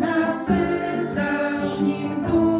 nasycasz nim duszę.